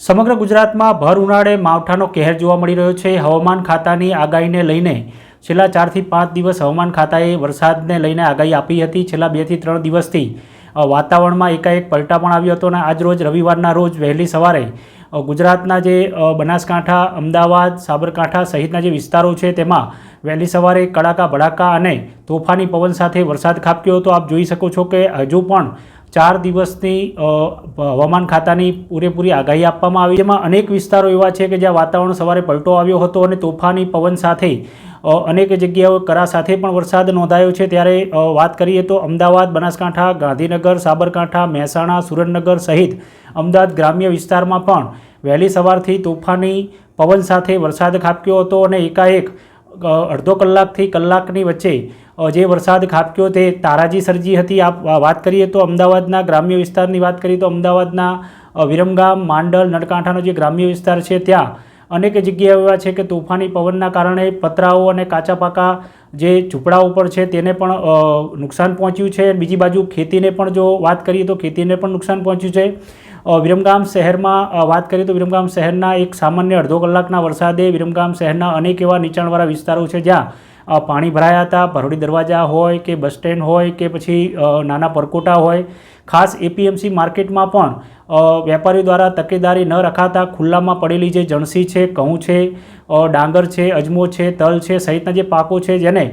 સમગ્ર ગુજરાતમાં ભર ઉનાળે માવઠાનો કહેર જોવા મળી રહ્યો છે. હવામાન ખાતાની આગાહીને લઈને છેલ્લા ચારથી પાંચ દિવસ હવામાન ખાતાએ વરસાદને લઈને આગાહી આપી હતી. છેલ્લા બેથી ત્રણ દિવસથી વાતાવરણમાં એકાએક પલટા પણ આવ્યો હતો અને આજ રોજ રવિવારના રોજ વહેલી સવારે ગુજરાતના જે બનાસકાંઠા, અમદાવાદ, સાબરકાંઠા સહિતના જે વિસ્તારો છે તેમાં વહેલી સવારે કડાકા ભડાકા અને તોફાની પવન સાથે વરસાદ ખાબક્યો હતો. આપ જોઈ શકો છો કે હજુ પણ ચાર દિવસની હવામાન ખાતાની પૂરેપૂરી આગાહી આપવામાં આવી. જેમાં અનેક વિસ્તારો એવા છે કે જ્યાં વાતાવરણ સવારે પલટો આવ્યો હતો અને તોફાની પવન સાથે અનેક જગ્યાઓ કરા સાથે પણ વરસાદ નોંધાયો છે. ત્યારે વાત કરીએ તો અમદાવાદ, બનાસકાંઠા, ગાંધીનગર, સાબરકાંઠા, મહેસાણા, સુરેન્દ્રનગર સહિત અમદાવાદ ગ્રામ્ય વિસ્તારમાં પણ વહેલી સવારથી તોફાની પવન સાથે વરસાદ ખાબક્યો હતો અને એકાએક અડધો કલાકથી કલાકની વચ્ચે જે વરસાદ ખાબક્યો તે તારાજી સર્જી હતી. આપ વાત કરીએ તો અમદાવાદના ગ્રામ્ય વિસ્તારની વાત કરીએ તો અમદાવાદના વિરમગામ માંડલ, નળકાંઠાનો જે ગ્રામ્ય વિસ્તાર છે ત્યાં અનેક જગ્યાઓ એવા છે કે તોફાની પવનના કારણે પતરાઓ અને કાચા પાકા જે ઝૂંપડાઓ ઉપર છે તેને પણ નુકસાન પહોંચ્યું છે. બીજી બાજુ ખેતીને પણ જો વાત કરીએ તો ખેતીને પણ નુકસાન પહોંચ્યું છે. વિરમગામ શહેરમાં વાત કરીએ તો વિરમગામ શહેરના એક સામાન્ય અડધો કલાકના વરસાદે વિરમગામ શહેરના અનેક એવા નીચાણવાળા વિસ્તારો છે જ્યાં પાણી ભરાયા હતા ભરોડી દરવાજા હોય કે બસ સ્ટેન્ડ હોય કે પછી નાના પરકોટા હોય. ખાસ એપીએમસી માર્કેટમાં પણ વેપારીઓ દ્વારા તકેદારી ન રખાતા ખુલ્લામાં પડેલી જે જણસી છે, ઘઉં છે ડાંગર છે, અજમો છે, તલ છે, સહિતના જે પાકો છે જેને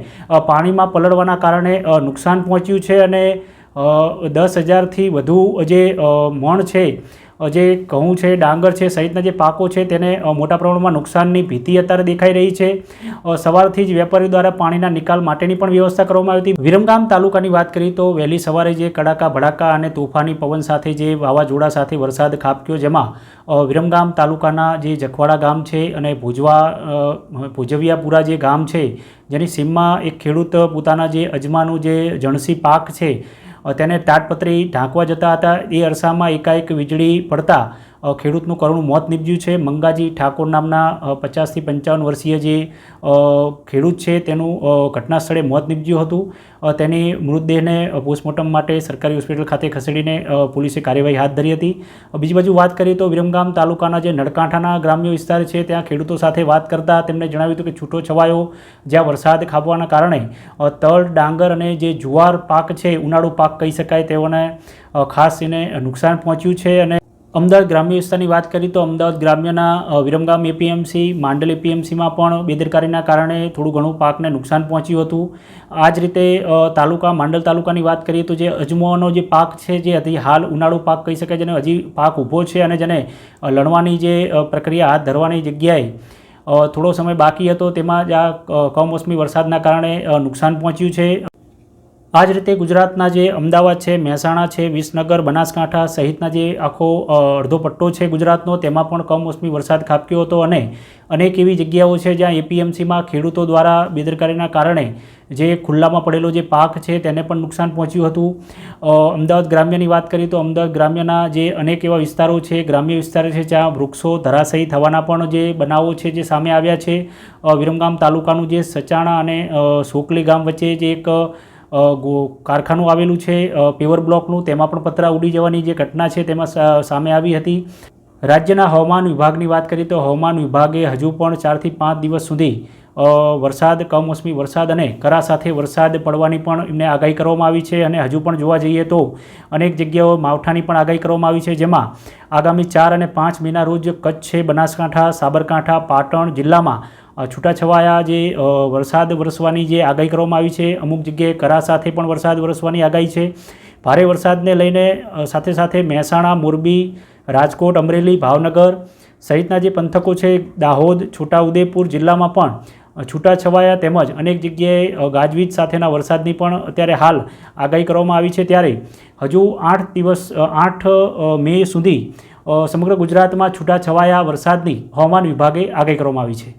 પાણીમાં પલળવાના કારણે નુકસાન પહોંચ્યું છે અને દસ હજારથી વધુ જે મણ છે જે ઘઉં છે, ડાંગર છે, સહિતના જે પાકો છે તેને મોટા પ્રમાણમાં નુકસાનની ભીતિ અત્યારે દેખાઈ રહી છે. સવારથી જ વેપારીઓ દ્વારા પાણીના નિકાલ માટેની પણ વ્યવસ્થા કરવામાં આવી હતી. વિરમગામ તાલુકાની વાત કરીએ તો વહેલી સવારે જે કડાકા, ભડાકા અને તોફાની પવન સાથે જે વાવાઝોડા સાથે વરસાદ ખાબક્યો, જેમાં વિરમગામ તાલુકાના જે જખવાડા ગામ છે અને ભુજવા ભુજવિયાપુરા જે ગામ છે, જેની સીમમાં એક ખેડૂત પોતાના જે અજમાનું જે જણસી પાક છે તેને તાટપત્રી ઢાંકવા જતા હતા. એ અરસામાં એકાએક વીજળી પડતા ખેડૂતનું કરુણ મોત નીપજ્યું છે. મંગાજી ઠાકોર નામના પચાસથી પંચાવન વર્ષીય જે ખેડૂત છે, તેનું ઘટના સ્થળે મોત નીપજ્યું હતું. તેની મૃતદેહને પોસ્ટમોર્ટમ માટે સરકારી હોસ્પિટલ ખાતે ખસેડીને પોલીસે કાર્યવાહી હાથ ધરી હતી. બીજી બાજુ વાત કરીએ તો વિરમગામ તાલુકાના જે નળકાંઠાના ગ્રામ્ય વિસ્તાર છે, ત્યાં ખેડૂતો સાથે વાત કરતાં તેમણે જણાવ્યું હતું કે છૂટો છવાયો, જ્યાં વરસાદ ખાબવાના કારણે તલ ડાંગર અને જે જુવાર પાક છે, ઉનાળુ પાક કહી શકાય તેઓને ખાસ એને નુકસાન પહોંચ્યું છે અને અમદાવાદ ગ્રામ્ય વિસ્તારની વાત કરીએ તો અમદાવાદ ગ્રામ્યના વિરમગામ એપીએમસી માંડલ એપીએમસીમાં પણ બેદરકારીના કારણે થોડું ઘણું પાકને નુકસાન પહોંચ્યું હતું. આ જ રીતે તાલુકા, માંડલ તાલુકાની વાત કરીએ તો જે અજમોનો જે પાક છે, જે હજી હાલ ઉનાળુ પાક કહી શકાય, જેને હજી પાક ઊભો છે અને જેને લણવાની જે પ્રક્રિયા હાથ ધરવાની જગ્યાએ થોડો સમય બાકી હતો, તેમાં જ આ કમોસમી વરસાદના કારણે નુકસાન પહોંચ્યું છે. આ જ રીતે ગુજરાતના જે અમદાવાદ છે, મહેસાણા છે, વિસનગર, બનાસકાંઠા સહિતના જે આખો અડધો પટ્ટો છે ગુજરાતનો, તેમાં પણ કમોસમી વરસાદ ખાબક્યો હતો અને અનેક એવી જગ્યાઓ છે જ્યાં એપીએમસીમાં ખેડૂતો દ્વારા બેદરકારીના કારણે જે ખુલ્લામાં પડેલો જે પાક છે તેને પણ નુકસાન પહોંચ્યું હતું. અમદાવાદ ગ્રામ્યની વાત કરીએ તો અમદાવાદ ગ્રામ્યના જે અનેક એવા વિસ્તારો છે, ગ્રામ્ય વિસ્તાર છે જ્યાં વૃક્ષો ધરાશયી થવાના પણ જે બનાવો છે જે સામે આવ્યા છે. વિરમગામ તાલુકાનું જે સચાણા અને સોકલી ગામ વચ્ચે જે એક કારખાનું આવેલું છે પેવર બ્લોકનું, તેમાં પણ પતરા ઉડી જવાની જે ઘટના છે તેમાં સામે આવી હતી. રાજ્યના હવામાન વિભાગની વાત કરીએ તો હવામાન વિભાગે હજુ પણ ચારથી પાંચ દિવસ સુધી વરસાદ, કમોસમી વરસાદ અને કરા સાથે વરસાદ પડવાની પણ એમને આગાહી કરવામાં આવી છે અને હજુ પણ જોવા જઈએ તો અનેક જગ્યાઓ માવઠાની પણ આગાહી કરવામાં આવી છે, જેમાં આગામી ચાર અને પાંચ મહિના રોજ કચ્છ છે, બનાસકાંઠા, સાબરકાંઠા, પાટણ જિલ્લામાં છૂટાછવાયા જે વરસાદ વરસવાની જે આગાહી કરવામાં આવી છે, અમુક જગ્યાએ કરા સાથે પણ વરસાદ વરસવાની આગાહી છે. ભારે વરસાદને લઈને સાથે સાથે મહેસાણા, મોરબી, રાજકોટ, અમરેલી, ભાવનગર સહિતના જે પંથકો છે, દાહોદ, છોટાઉદેપુર જિલ્લામાં પણ છૂટાછવાયા તેમજ અનેક જગ્યાએ ગાજવીજ સાથેના વરસાદની પણ અત્યારે હાલ આગાહી કરવામાં આવી છે. ત્યારે હજુ આઠ દિવસ આઠ મે સુધી સમગ્ર ગુજરાતમાં છૂટાછવાયા વરસાદની હવામાન વિભાગે આગાહી કરવામાં આવી છે.